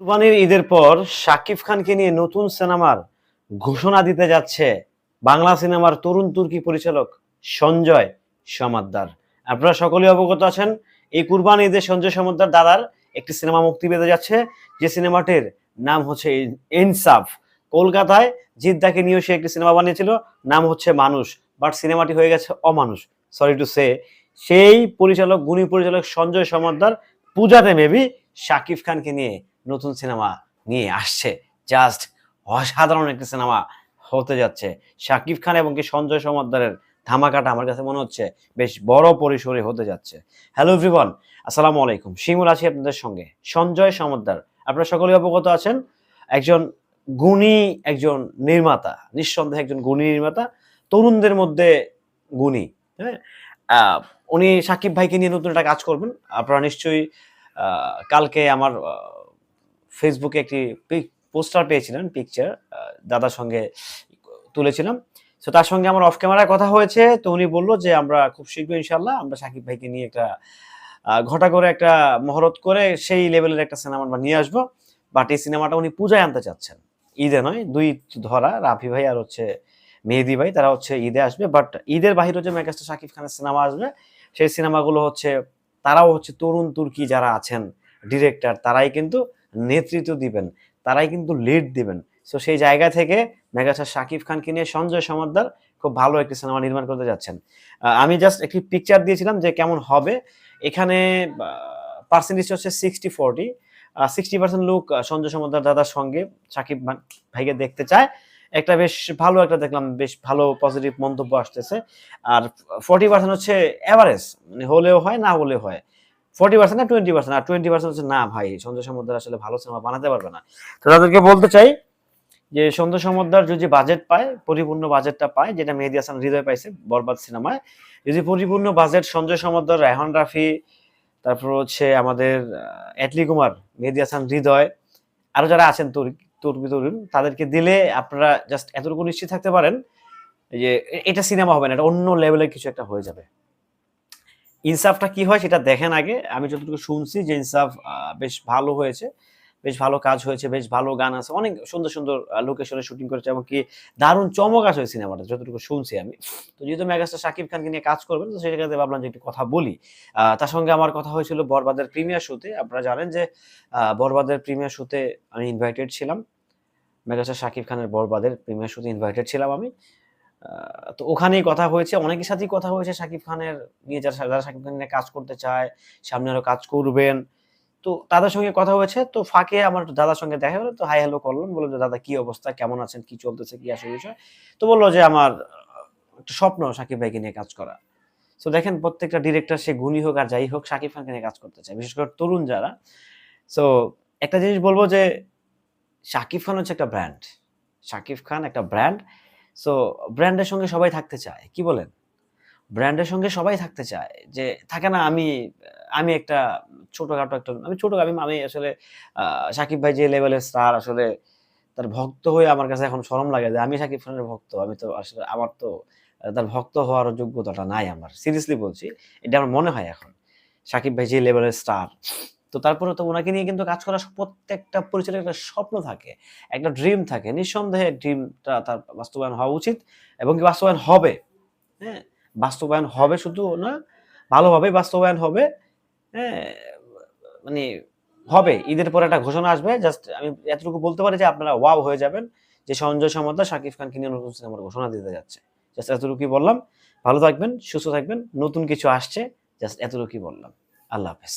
কুরবানির ঈদের পর শাকিব খানকে নিয়ে নতুন সিনেমার ঘোষণা দিতে যাচ্ছে বাংলা সিনেমার তরুণ তুর্কি পরিচালক সঞ্জয় সমাদ্দার। আপনারা সকলেই অবগত আছেন, এই কুরবানি ঈদে সঞ্জয় সমাদ্দার দাদার একটি সিনেমা মুক্তি পেতে যাচ্ছে, যে সিনেমাটির নাম হচ্ছে ইনসাফ। কলকাতায় জিদ্দাকে নিয়েও সে একটি সিনেমা বানিয়েছিল, নাম হচ্ছে মানুষ, বাট সিনেমাটি হয়ে গেছে অমানুষ। সরি টু সে সেই পরিচালক, গুণী পরিচালক সঞ্জয় সমাদ্দার, পূজাতে মেবি শাকিব খানকে নিয়ে নতুন সিনেমা নিয়ে আসছে। জাস্ট অসাধারণ একটি সিনেমা হতে যাচ্ছে। শাকিব খান এবং কি সঞ্জয় সমাদ্দারের ধামাকাটা আমার কাছে মনে হচ্ছে বেশ বড় পরিসরে হতে যাচ্ছে। হ্যালো এভরিওয়ান আসসালামু আলাইকুম। শিমুল আছি আপনাদের সঙ্গে। সঞ্জয় সমাদ্দার, আপনারা সকলেই অবগত আছেন? একজন গুণী একজন নির্মাতা, নিঃসন্দেহে একজন গুণী নির্মাতা, তরুণদের মধ্যে গুণী হ্যাঁ? উনি সাকিব ভাইকে নিয়ে নতুন একটা কাজ করবেন। আপনারা নিশ্চয়ই কালকে আমার ফেসবুকে একটি পোস্টার পেয়েছিলেন পিকচার দাদার সঙ্গে তুলেছিলাম। তো তার সঙ্গে আমার অফ ক্যামেরায় কথা হয়েছে, তো উনি বলল যে, আমরা খুব শীঘ্রই ইনশাল্লাহ আমরা সাকিব ভাইকে নিয়ে একটা ঘটা করে একটা মহরত করে সেই লেভেলের একটা সিনেমা আমরা নিয়ে আসব। বাট এই সিনেমাটা উনি পূজায় আনতে চাচ্ছেন। ঈদে নয়, দুই ধরা, রাফি ভাই আর হচ্ছে মেহেদি ভাই, তারা হচ্ছে ঈদে আসবে। বাট ঈদের বাহিরে যে মেগাস্টার শাকিব খানের সিনেমা আসবে, সেই সিনেমাগুলো হচ্ছে, তারাও হচ্ছে তরুণ তুর্কি যারা আছেন ডিরেক্টর তারাই কিন্তু নেতৃত্ব দিবেন, তারাই কিন্তু লিড দিবেন। সো সেই জায়গা থেকে মেগাস্টার শাকিব খানকে নিয়ে সঞ্জয় সমাদ্দার খুব ভালো একটি সিনেমা নির্মাণ করতে যাচ্ছেন। আমি জাস্ট একটি পিকচার দিয়েছিলাম যে কেমন হবে। এখানে পার্সেন্টেজ হচ্ছে সিক্সটি ফোরটি সিক্সটি পার্সেন্ট লোক সঞ্জয় সমাদ্দার দাদার সঙ্গে সাকিব ভাই- ভাইকে দেখতে চায়। একটা বেশ ভালো একটা দেখলাম, বেশ ভালো পজিটিভ মন্তব্য আসতেছে। আর ফোর্টি পার্সেন্ট হচ্ছে অ্যাভারেজ মানে হলেও হয়, না হলেও হয়। ফোর্টি পার্সেন্ট না টোয়েন্টি পার্সেন্ট আর টোয়েন্টি পার্সেন্ট হচ্ছে, না ভাই সঞ্জয় সমুদ্র আসলে ভালো সিনেমা বানাতে পারবে না। তো তাদেরকে বলতে চাই যে যদি বাজেট পায়, পরিপূর্ণ বাজেটটা পায়, যেটা মেহেদি হাসান হৃদয় পাইছে বরবাদ সিনেমায়, যদি পরিপূর্ণ বাজেট সঞ্জয় রাফি, তারপর হচ্ছে আমাদের অ্যাটলি কুমার, মেহেদি হাসান হৃদয়, আরও যারা আছেন তরুণ তরুণ তাদেরকে দিলে আপনারা জাস্ট এতটুকু নিশ্চিত থাকতে পারেন যে, এটা সিনেমা হবে না, এটা অন্য লেভেলের কিছু একটা হয়ে যাবে। ইনসাফটা কি হয় সেটা দেখেন আগে। আমি যতটুকু শুনছি যে ইনসাফ বেশ ভালো হয়েছে, বেশ ভালো কাজ হয়েছে, বেশ ভালো গান আছে, অনেক সুন্দর সুন্দর লোকেশনে শুটিং করেছে এবং কি দারুণ চমক আছে ওই সিনেমাটা যতটুকু শুনছি আমি। তো যেহেতু মেগাস্টার শাকিব খানকে নিয়ে কাজ করবেন, তো সেক্ষেত্রে ভাবলাম যে একটু কথা বলি। তার সঙ্গে আমার কথা হয়েছিল বরবাদের প্রিমিয়ার শুতে আপনারা জানেন যে বরবাদের প্রিমিয়ার শুতে আমি ইনভাইটেড ছিলাম। মেগাস্টার শাকিব খানের বরবাদের প্রিমিয়ার শুতে ইনভাইটেড ছিলাম আমি। তো ওখানেই কথা হয়েছে। অনেকের সাথেই কথা হয়েছে শাকিব খানের নিয়ে। যারা যারা শাকিব খান নিয়ে কাজ করতে চায়, সামনে আরও কাজ করবেন। তো তাদের সঙ্গে কথা হয়েছে। তো ফাঁকে আমার দাদার সঙ্গে দেখা হলো। তো হাই হ্যালো করলাম। বলল যে, দাদা, কি অবস্থা? কেমন আছেন? কি চলতেছে? কি আসে বিষয়? তো বলল যে, আমার একটা স্বপ্ন শাকিব ভাইকে নিয়ে কাজ করা। তো দেখেন, প্রত্যেকটা ডিরেক্টর সে গুণী হোক আর যাই হোক, শাকিব খানকে নিয়ে কাজ করতে চায়। বিশেষ করে তরুণ যারা। সো একটা জিনিস বলব যে, শাকিব খান হচ্ছে একটা ব্র্যান্ড শাকিব খান একটা ব্র্যান্ড সো ব্র্যান্ডের সঙ্গে সবাই থাকতে চায়, কি বলেন? ব্র্যান্ডের সঙ্গে সবাই থাকতে চায়, যে থাকে না আমি আমি একটা ছোটখাটো একটা, আমি ছোট আমি আমি আসলে শাকিব ভাই যে লেভেলের স্টার আসলে তার ভক্ত হয়ে আমার কাছে এখন শরম লাগে যে আমি শাকিব খানের ভক্ত, আমি তো আসলে আমার তো, তার ভক্ত হওয়ার যোগ্যতাটা নাই আমার। সিরিয়াসলি বলছি, এটা আমার মনে হয় এখন। শাকিব ভাই যে লেভেলের স্টার তো তারপরে তো ওনাকে নিয়ে কিন্তু কাজ করার প্রত্যেকটা পরিচালকের একটা স্বপ্ন থাকে, একটা ড্রিম থাকে। নিঃসন্দেহে ড্রিমটা তার বাস্তবায়ন হওয়া উচিত এবং কি বাস্তবায়ন হবে? হ্যাঁ বাস্তবায়ন হবে শুধু না ভালোভাবে বাস্তবায়ন হবে। হ্যাঁ মানে হবে, ঈদের পরে একটা ঘোষণা আসবে। জাস্ট আমি এতটুকু বলতে পারি যে আপনারা ওয়াও হয়ে যাবেন যে সঞ্জয় সমাদ্দার শাকিব খানকে নিয়ে নতুন সিনেমার ঘোষণা দিতে যাচ্ছে। জাস্ট এতটুকুই বললাম। ভালো থাকবেন, সুস্থ থাকবেন, নতুন কিছু আসছে জাস্ট এতটুকুই বললাম। আল্লাহ হাফেজ।